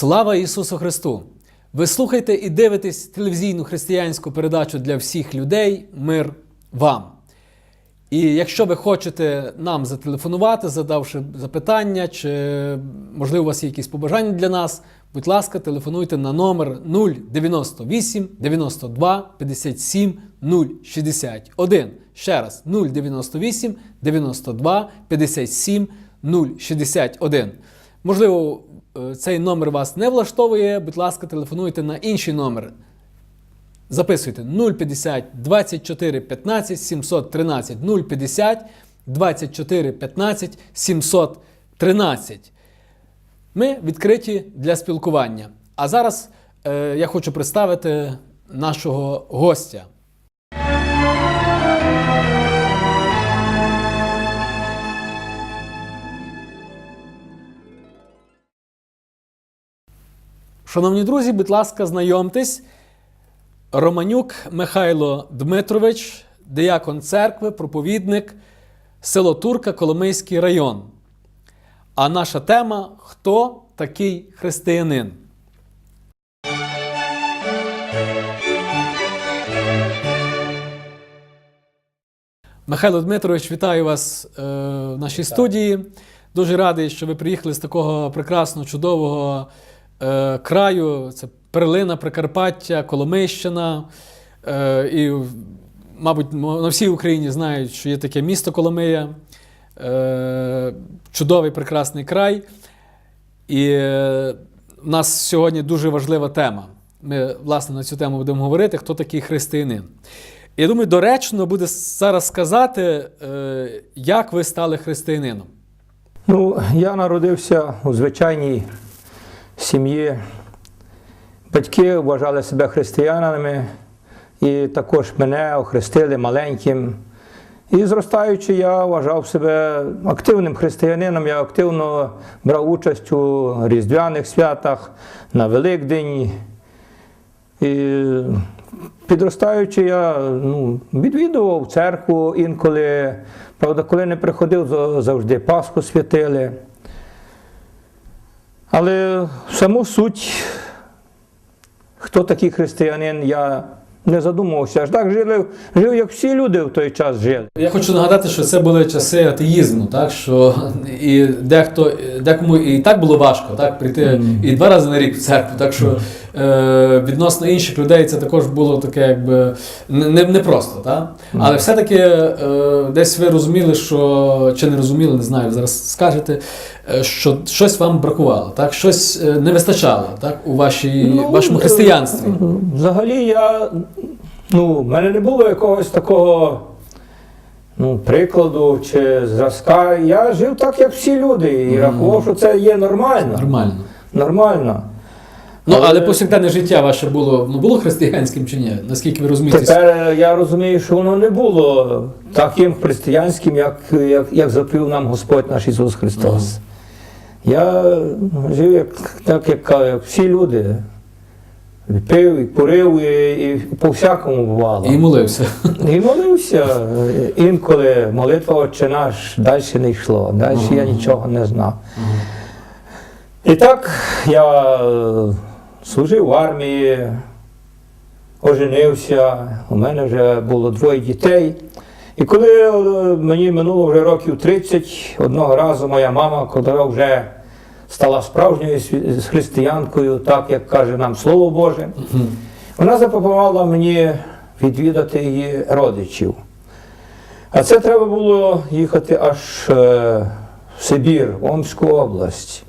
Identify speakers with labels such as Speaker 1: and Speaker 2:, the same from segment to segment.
Speaker 1: Слава Ісусу Христу! Ви слухаєте і дивитесь телевізійну християнську передачу для всіх людей Мир вам. І якщо ви хочете нам зателефонувати, задавши запитання, чи можливо у вас є якісь побажання для нас, будь ласка, телефонуйте на номер 098 92 57 061. Ще раз 098 92 57 061. Можливо, цей номер вас не влаштовує, будь ласка, телефонуйте на інший номер. Записуйте 050 24 15 713 050 24 15 713. Ми відкриті для спілкування. А зараз е, я хочу представити нашого гостя. Шановні друзі, будь ласка, знайомтесь. Романюк Михайло Дмитрович, диякон церкви, проповідник, село Турка, Коломийський район. А наша тема Хто такий християнин? Михайло Дмитрович, вітаю вас е, в нашій студії. Дуже радий, що ви приїхали з такого прекрасного, чудового е, краю. Це перлина Прикарпаття, Коломийщина. Е, і, мабуть, на всій Україні знають, що є таке місто Коломия. Е, чудовий прекрасний край. І в нас сьогодні дуже важлива тема. Ми, власне, на цю тему будемо говорити, хто такий християнин. Я думаю, доречно буде зараз сказати, як ви стали християнином.
Speaker 2: Ну, я народився у звичайній сім'ї. Батьки вважали себе християнами, і також мене охрестили маленьким. І зростаючи, я вважав себе активним християнином. Я активно брав участь у різдвяних святах, на Великдень. І підростаючи, я ну, відвідував церкву інколи. Правда, коли не приходив, завжди Пасху святили. Але саму суть, хто такий християнин, я не задумувався. Аж так жили, жив, як всі люди в той час жили.
Speaker 1: Я хочу нагадати, що це були часи атеїзму, так що і дехто декому і так було важко так прийти і два рази на рік в церкву. Так що е, відносно інших людей це також було таке, якби не, не, просто, так? Але все-таки е, десь ви розуміли, що чи не розуміли, не знаю, зараз скажете, е, що щось вам бракувало, так? Щось е, не вистачало так, у вашій,
Speaker 2: Ну,
Speaker 1: вашому християнстві.
Speaker 2: Взагалі я, ну, в мене не було якогось такого ну, прикладу чи зразка. Я жив так, як всі люди, і рахував, що це є нормально.
Speaker 1: Нормально.
Speaker 2: Нормально.
Speaker 1: Ну, але
Speaker 2: Але-
Speaker 1: повсякденне життя ваше було, ну, було християнським чи ні? Наскільки ви розумієте?
Speaker 2: Тепер я розумію, що воно не було таким християнським, як, як, як заповів нам Господь наш Ісус Христос. Я жив як, так, як, як всі люди. Пив і курив, і, і по-всякому бувало.
Speaker 1: І молився.
Speaker 2: І молився. Інколи молитва Отче наш далі не йшло, далі я нічого не знав. І так я е, служив в армії, оженився, у мене вже було двоє дітей. І коли е, мені минуло вже років 30, одного разу моя мама, коли вже стала справжньою християнкою, так як каже нам Слово Боже, вона запропонувала мені відвідати її родичів. А це треба було їхати аж е, в Сибір, в Омську область.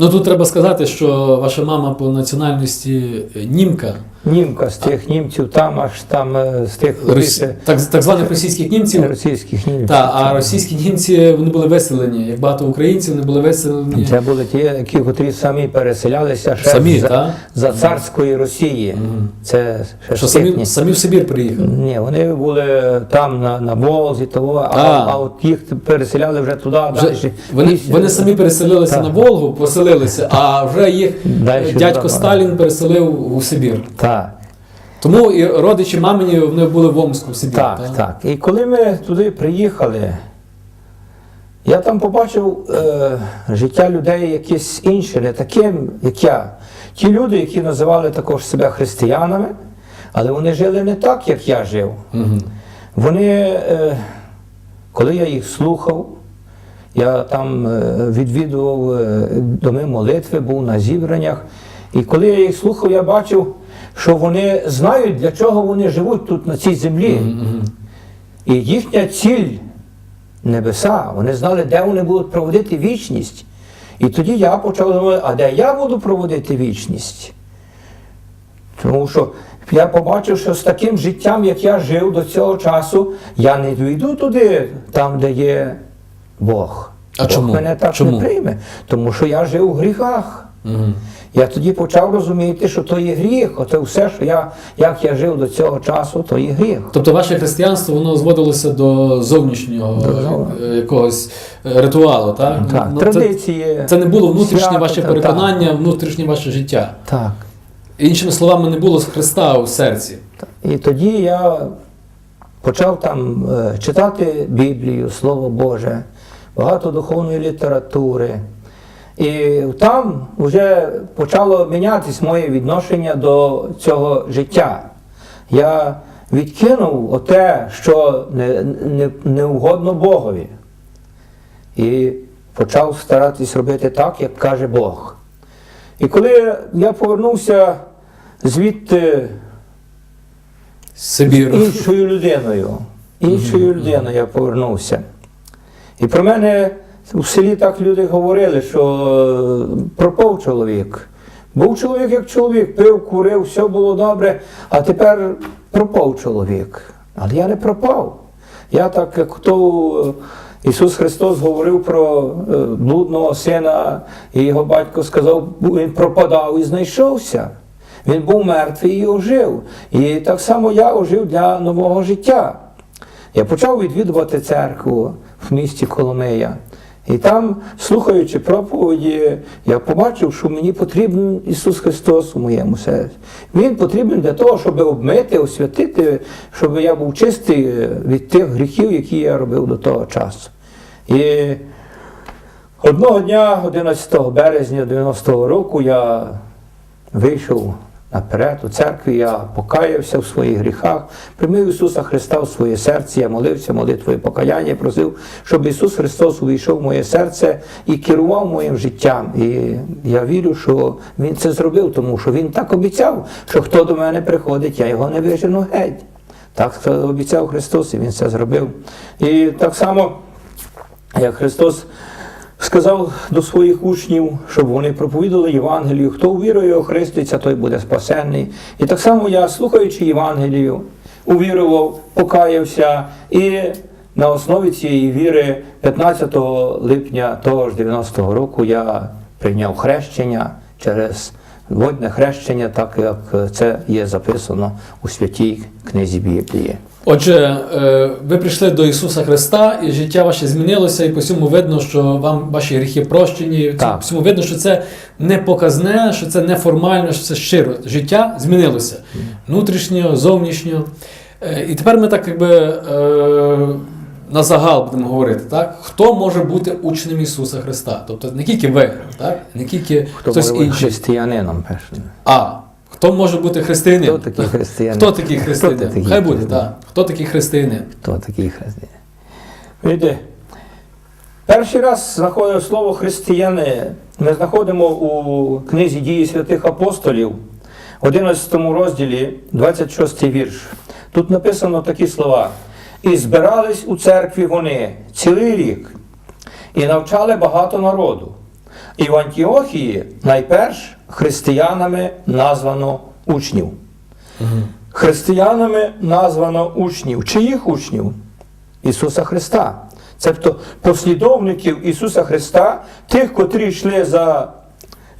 Speaker 1: Ну тут треба сказати, що ваша мама по національності е, німка,
Speaker 2: Німка з тих німців, там аж там е, з тих
Speaker 1: Росі... так, так званих російських німців.
Speaker 2: російських німців.
Speaker 1: Та, а російські німці вони були виселені. Як багато українців, вони були виселені
Speaker 2: Це були ті, які котрі самі переселялися ще
Speaker 1: самі,
Speaker 2: за,
Speaker 1: та?
Speaker 2: за царської Росії. Це ще
Speaker 1: що самі, самі в Сибір приїхали.
Speaker 2: Ні, вони були там на, на Волзі, того, а,
Speaker 1: А.
Speaker 2: а от їх переселяли вже туди,
Speaker 1: Вже,
Speaker 2: далі.
Speaker 1: вони, вони самі переселилися
Speaker 2: Так.
Speaker 1: на Волгу, поселилися, а вже їх
Speaker 2: Дальше
Speaker 1: е, дядько Сталін переселив у Сибір.
Speaker 2: Так.
Speaker 1: Тому і родичі мамині вони були в Омску в Сибір.
Speaker 2: Так, так. І коли ми туди приїхали, Я там побачив е, життя людей якесь інше, не таким, як я. Ті люди, які називали також себе християнами, але вони жили не так, як я жив. Вони, е, коли я їх слухав, я там е, відвідував е, доми молитви, був на зібраннях. І коли я їх слухав, я бачив, що вони знають, для чого вони живуть тут на цій землі. І їхня ціль небеса, вони знали, де вони будуть проводити вічність. І тоді я почав думати, а де я буду проводити вічність? Тому що я побачив, що з таким життям, як я жив до цього часу, я не дійду туди, там, де є Бог.
Speaker 1: А
Speaker 2: Бог
Speaker 1: чому?
Speaker 2: мене так
Speaker 1: Чому?
Speaker 2: не прийме, тому що я жив у гріхах. Я тоді почав розуміти, що то є гріх. Оце все, що я, як я жив до цього часу, то є гріх.
Speaker 1: Тобто ваше християнство воно зводилося до зовнішнього
Speaker 2: До
Speaker 1: е, якогось е, ритуалу, так?
Speaker 2: Так,
Speaker 1: Ну,
Speaker 2: традиції.
Speaker 1: Це не було внутрішнє
Speaker 2: свято,
Speaker 1: ваше переконання, внутрішнє ваше життя.
Speaker 2: Так.
Speaker 1: Іншими словами, не було Христа у серці.
Speaker 2: І тоді я почав там е, читати Біблію, Слово Боже, багато духовної літератури. І там вже почало мінятись моє відношення до цього життя. Я відкинув оте, що не, не, не угодно Богові. І почав старатись робити так, як каже Бог. І коли я повернувся звідти
Speaker 1: Сибір.
Speaker 2: іншою людиною, іншою людиною я повернувся. І про мене у селі так люди говорили, що е, пропав чоловік. Був чоловік як чоловік, пив, курив, все було добре, а тепер пропав чоловік. Але я не пропав. Я так, як то е, Ісус Христос говорив про е, блудного сина, і його батько сказав, він пропадав і знайшовся. Він був мертвий і ожив. І так само я ожив для нового життя. Я почав відвідувати церкву в місті Коломия. І там, слухаючи проповіді, я побачив, що мені потрібен Ісус Христос у моєму серці. Він потрібен для того, щоб обмити, освятити, щоб я був чистий від тих гріхів, які я робив до того часу. І одного дня, 11 березня 90-го року, я вийшов наперед у церкві, я покаявся в своїх гріхах, приймив Ісуса Христа в своє серце, я молився молитвою покаяння, просив, щоб Ісус Христос увійшов в моє серце і керував моїм життям. І я вірю, що Він це зробив, тому що Він так обіцяв, що хто до мене приходить, я його не вижену геть. Так обіцяв Христос, і Він це зробив. І так само, як Христос сказав до своїх учнів, щоб вони проповідали Євангелію. Хто увірує, охреститься, той буде спасенний. І так само я, слухаючи Євангелію, увірував, покаявся і на основі цієї віри 15 липня того ж 90-го року я прийняв хрещення через водне хрещення, так як це є записано у святій книзі Біблії.
Speaker 1: Отже, е, ви прийшли до Ісуса Христа, і життя ваше змінилося, і по всьому видно, що вам ваші гріхи прощені.
Speaker 2: Так.
Speaker 1: По всьому видно, що це не показне, що це не формально, що це щиро. Життя змінилося внутрішньо, зовнішньо. Е, І тепер ми так якби е, на загал будемо говорити, так? Хто може бути учнем Ісуса Христа? Тобто не тільки ви, так? не тільки
Speaker 2: Хто
Speaker 1: хтось
Speaker 2: може
Speaker 1: інший.
Speaker 2: християнином першим?
Speaker 1: А. Хто може бути християнин?
Speaker 2: Хто такий християнин?
Speaker 1: Хто такий християнин?
Speaker 2: Хто такий
Speaker 1: Хай буде, так. Хто такий християнин?
Speaker 2: Хто такий християнин? Видите, перший раз знаходимо слово християни. Ми знаходимо у книзі дії святих апостолів, в 11 розділі, 26 вірш. Тут написано такі слова. І збирались у церкві вони цілий рік, і навчали багато народу. І в Антіохії найперш християнами названо учнів. Християнами названо учнів. Чиїх учнів? Ісуса Христа. Тобто послідовників Ісуса Христа, тих, котрі йшли за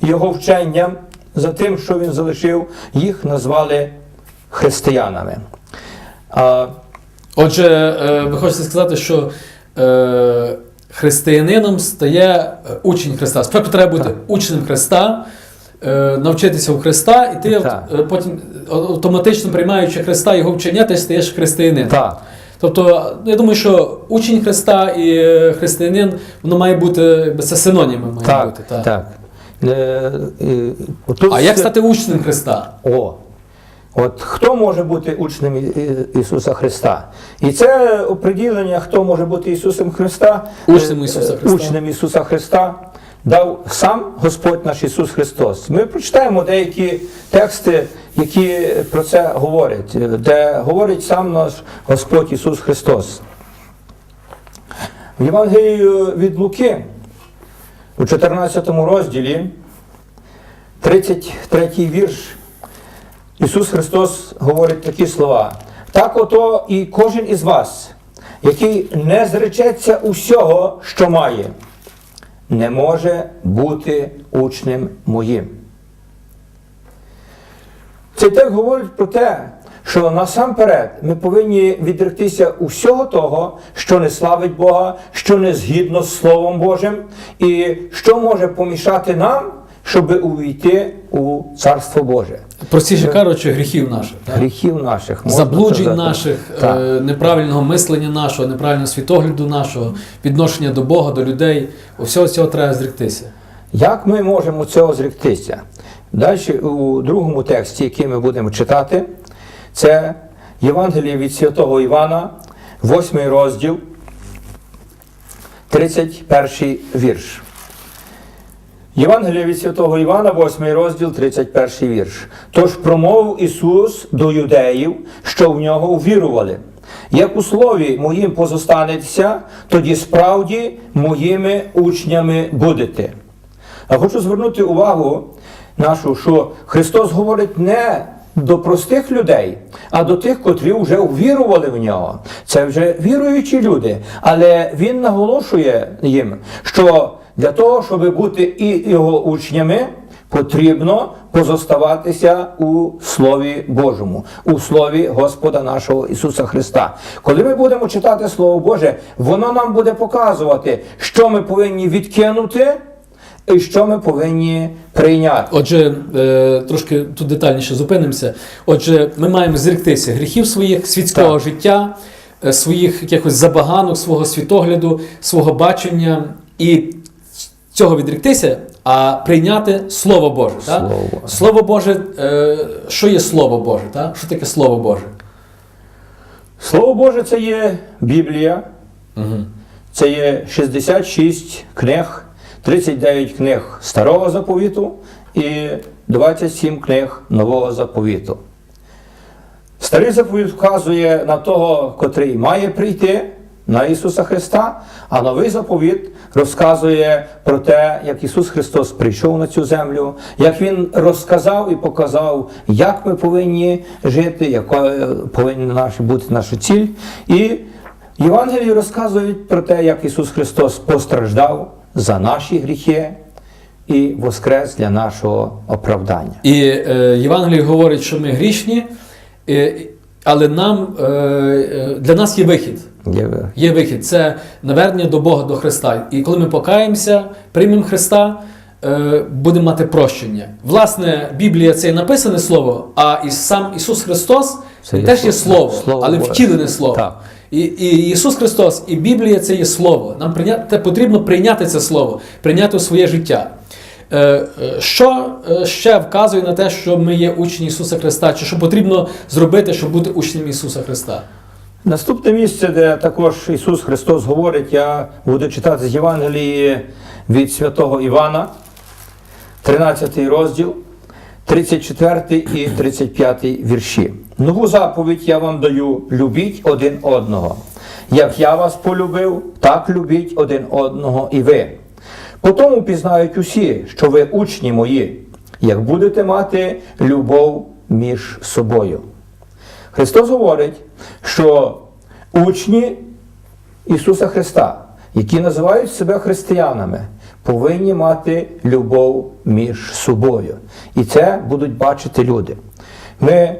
Speaker 2: Його вченням, за тим, що Він залишив, їх назвали християнами. А,
Speaker 1: Отже, е, ви хочете сказати, що е, християнином стає е, учень Христа. Спочатку треба бути
Speaker 2: Так.
Speaker 1: учнем Христа, навчитися у Христа, і ти
Speaker 2: Так.
Speaker 1: е, потім автоматично приймаючи Христа його вчення, ти стаєш християнином.
Speaker 2: так,
Speaker 1: Тобто, я думаю, що учень Христа і е, християнин, воно має бути, це синоніми має
Speaker 2: Так,
Speaker 1: бути. Так.
Speaker 2: так. Е, е, отут
Speaker 1: А як стати учнем Христа?
Speaker 2: О, от хто може бути учнем Ісуса Христа? І це оприділення, хто може бути Ісусом Христа,
Speaker 1: Учнем
Speaker 2: е,
Speaker 1: Ісуса
Speaker 2: е,
Speaker 1: Христа.
Speaker 2: Учнем Ісуса Христа дав сам Господь наш Ісус Христос. Ми прочитаємо деякі тексти, які про це говорять, де говорить сам наш Господь Ісус Христос. В Євангелії від Луки у 14 розділі, 33 вірш, Ісус Христос говорить такі слова. Так ото і кожен із вас, який не зречеться усього, що має, не може бути учнем моїм. Цей текст говорить про те, що насамперед ми повинні відректися усього того, що не славить Бога, що не згідно з Словом Божим, і що може помішати нам, щоб увійти у Царство Боже.
Speaker 1: Простіше кажучи, гріхів наших. Так?
Speaker 2: Гріхів наших, можна
Speaker 1: Заблуджень
Speaker 2: сказати.
Speaker 1: наших,
Speaker 2: Так.
Speaker 1: е, неправильного мислення нашого, неправильного світогляду нашого, відношення до Бога, до людей. Усього цього треба зректися.
Speaker 2: Як ми можемо цього зректися? Далі у другому тексті, який ми будемо читати, це Євангеліє від святого Івана, 8 розділ, 31 вірш. Євангеліє від святого Івана, 8 розділ, 31 вірш. Тож промовив Ісус до юдеїв, що в нього увірували. Як у слові моїм позостанеться, тоді справді моїми учнями будете. А хочу звернути увагу нашу, що Христос говорить не до простих людей, а до тих, котрі вже увірували в нього. Це вже віруючі люди. Але Він наголошує їм, що для того, щоб бути і його учнями, потрібно позоставатися у Слові Божому, у Слові Господа нашого Ісуса Христа. Коли ми будемо читати Слово Боже, воно нам буде показувати, що ми повинні відкинути і що ми повинні прийняти.
Speaker 1: Отже, е, трошки тут детальніше зупинимося. Отже, ми маємо зректися гріхів своїх світського
Speaker 2: Так.
Speaker 1: життя, е, своїх якихось забаганок, свого світогляду, свого бачення і цього відректися, а прийняти Слово Боже.
Speaker 2: Слово Боже.
Speaker 1: Слово Боже, е, що є Слово Боже? Так? Що таке Слово Боже?
Speaker 2: Слово Боже це є Біблія,
Speaker 1: Угу.
Speaker 2: це є 66 книг, 39 книг Старого заповіту і 27 книг Нового заповіту. Старий заповіт вказує на того, котрий має прийти, на Ісуса Христа, а новий заповіт розказує про те, як Ісус Христос прийшов на цю землю, як Він розказав і показав, як ми повинні жити, яка повинна бути наша ціль. І Євангелії розказують про те, як Ісус Христос постраждав за наші гріхи і воскрес для нашого оправдання.
Speaker 1: І е, Євангеліє говорить, що ми грішні, е, але нам, е, е, для нас є вихід.
Speaker 2: Є-
Speaker 1: Є вихід, це навернення до Бога, до Христа. І коли ми покаємося, приймемо Христа, е, будемо мати прощення. Власне, Біблія це і написане слово, а і сам Ісус Христос
Speaker 2: Це є
Speaker 1: теж є
Speaker 2: слово.
Speaker 1: слово, але
Speaker 2: Боже.
Speaker 1: втілене слово.
Speaker 2: Так.
Speaker 1: І, і Ісус Христос, і Біблія це є слово. Нам прийняти, потрібно прийняти це слово, прийняти у своє життя. Е, е, Що ще вказує на те, що ми є учні Ісуса Христа, чи що потрібно зробити, щоб бути учнем Ісуса Христа?
Speaker 2: Наступне місце, де також Ісус Христос говорить, я буду читати з Євангелії від святого Івана, 13 розділ, 34 і 35 вірші. Нову заповідь я вам даю: любіть один одного. Як я вас полюбив, так любіть один одного і ви. Потому пізнають усі, що ви учні мої, як будете мати любов між собою. Христос говорить, що учні Ісуса Христа, які називають себе християнами, повинні мати любов між собою. І це будуть бачити люди. Ми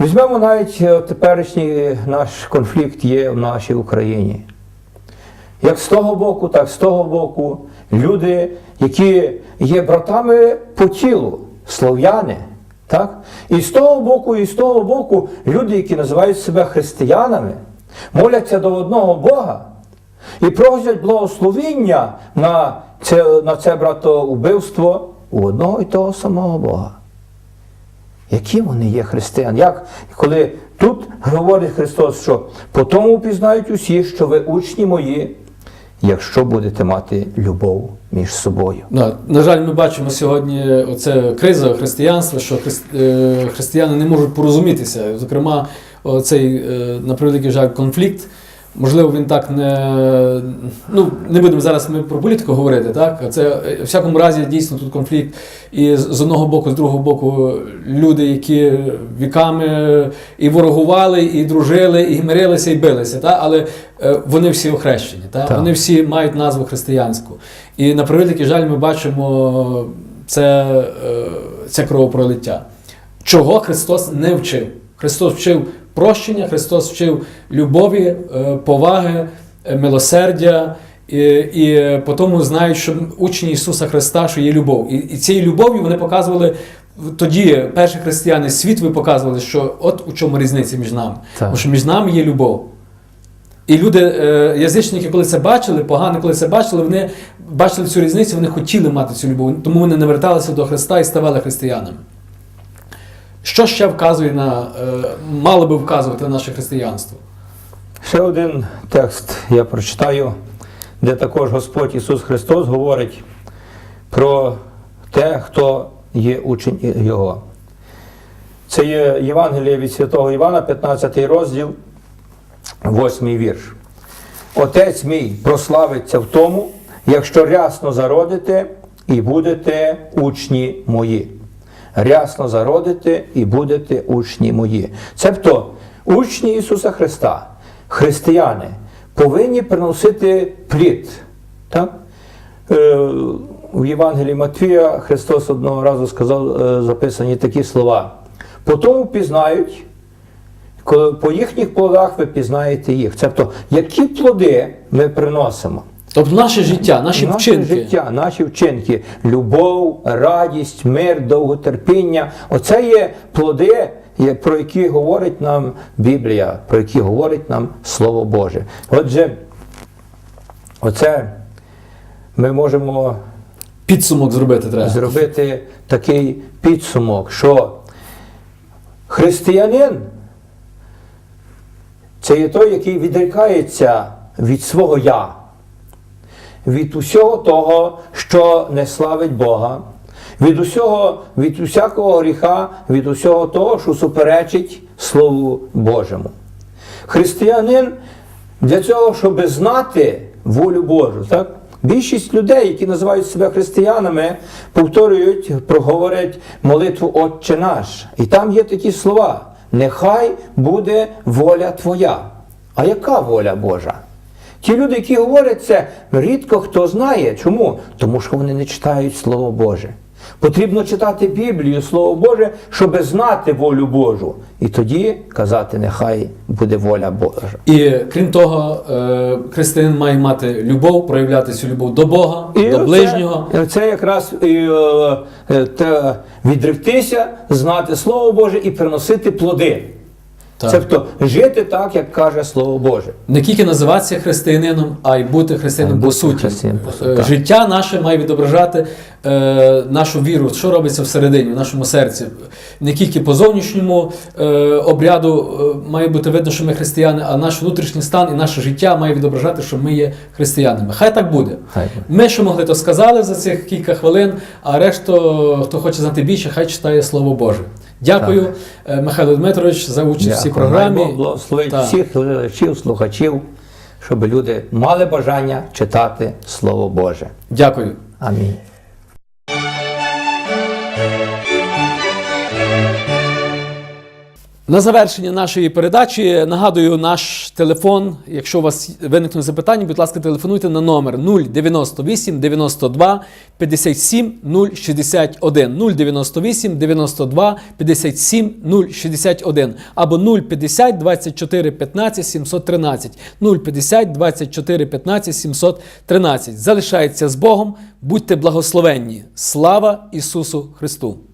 Speaker 2: візьмемо навіть е, теперішній наш конфлікт є в нашій Україні. Як з того боку, так з того боку, люди, які є братами по тілу, слов'яни, Так? І з того боку, і з того боку люди, які називають себе християнами, моляться до одного Бога і просять благословіння на це, на це братоубивство у одного і того самого Бога. Які вони є християни? Як коли тут говорить Христос, що по тому пізнають усі, що ви учні мої, якщо будете мати любов між собою.
Speaker 1: Да. На жаль, ми бачимо сьогодні оце криза християнства, що е, християни не можуть порозумітися. Зокрема, цей, на превеликий жаль, конфлікт. Можливо, він так не. Ну, не будемо зараз ми про політику говорити, так? Це е, в всякому разі дійсно тут конфлікт. І з одного боку, з другого боку, люди, які віками і ворогували, і дружили, і мирилися, і билися. Так? Але е, вони всі охрещені. Так?
Speaker 2: Так.
Speaker 1: Вони всі мають назву християнську. І на превеликий жаль, ми бачимо це, е, це кровопролиття. Чого Христос не вчив? Христос вчив прощення, Христос вчив любові, е, поваги, е, милосердя. І, і по тому знають, що учні Ісуса Христа, що є любов. І, і цією любов'ю вони показували тоді, перші християни світові показували, що от у чому різниця між нами.
Speaker 2: Так.
Speaker 1: Тому що між нами є любов. І люди, е, язичники, коли це бачили, погано, коли це бачили, вони бачили цю різницю, вони хотіли мати цю любов, тому вони не верталися до Христа і ставали християнами. Що ще вказує на, е, мало би вказувати на наше християнство?
Speaker 2: Ще один текст я прочитаю, де також Господь Ісус Христос говорить про те, хто є учень Його. Це є Євангеліє від Святого Івана, 15 розділ, 8 вірш. Отець мій прославиться в тому, якщо рясно зародите і будете учні мої. Рясно зародите і будете учні мої. Цебто учні Ісуса Христа, християни, повинні приносити плід. Так? Е, В Євангелії Матвія Христос одного разу сказав е, записані такі слова. По тому пізнають, по їхніх плодах ви пізнаєте їх. Тобто, які плоди ми приносимо?
Speaker 1: Тобто наше життя, наші
Speaker 2: Наше
Speaker 1: вчинки.
Speaker 2: життя, наші вчинки, любов, радість, мир, довготерпіння. Оце є плоди, про які говорить нам Біблія, про які говорить нам Слово Боже. Отже, оце ми можемо
Speaker 1: Підсумок зробити треба.
Speaker 2: зробити такий підсумок, що християнин це є той, який відрікається від свого я, від усього того, що не славить Бога, від усього, від усякого гріха, від усього того, що суперечить Слову Божому. Християнин для цього, щоб знати волю Божу, так? Більшість людей, які називають себе християнами, повторюють, проговорять молитву Отче наш. І там є такі слова: нехай буде воля Твоя. А яка воля Божа? Ті люди, які говорять це, рідко хто знає. Чому? Тому що вони не читають Слово Боже. Потрібно читати Біблію, Слово Боже, щоб знати волю Божу. І тоді казати, нехай буде воля Божа.
Speaker 1: І крім того, е, християнин має мати любов, проявляти цю любов до Бога, до
Speaker 2: оце-
Speaker 1: ближнього.
Speaker 2: і Це якраз і, е, відривтися, знати Слово Боже і приносити плоди.
Speaker 1: Так.
Speaker 2: Тобто жити так, як каже Слово Боже.
Speaker 1: Не тільки називатися християнином, а й бути християнином по суті.
Speaker 2: по
Speaker 1: Е. Життя наше має відображати е, нашу віру, що робиться всередині, в нашому серці. Не тільки по зовнішньому е, обряду е, має бути видно, що ми християни, а наш внутрішній стан і наше життя має відображати, що ми є християнами. Хай так буде.
Speaker 2: Хай.
Speaker 1: Ми, що могли, то сказали за цих кілька хвилин, а решту, хто хоче знати більше, хай читає Слово Боже. Дякую, так. Михайло Дмитрович, за участь в цій програмі.
Speaker 2: Бог благословить всіх глядачів, слухачів, щоб люди мали бажання читати Слово Боже.
Speaker 1: Дякую.
Speaker 2: Амінь.
Speaker 1: На завершення нашої передачі нагадую наш телефон. Якщо у вас виникнуть запитання, будь ласка, телефонуйте на номер 098 92 57 061 098 92 57 061 або 050 24 15 713 050 24 15 713. Залишається з Богом. Будьте благословенні. Слава Ісусу Христу!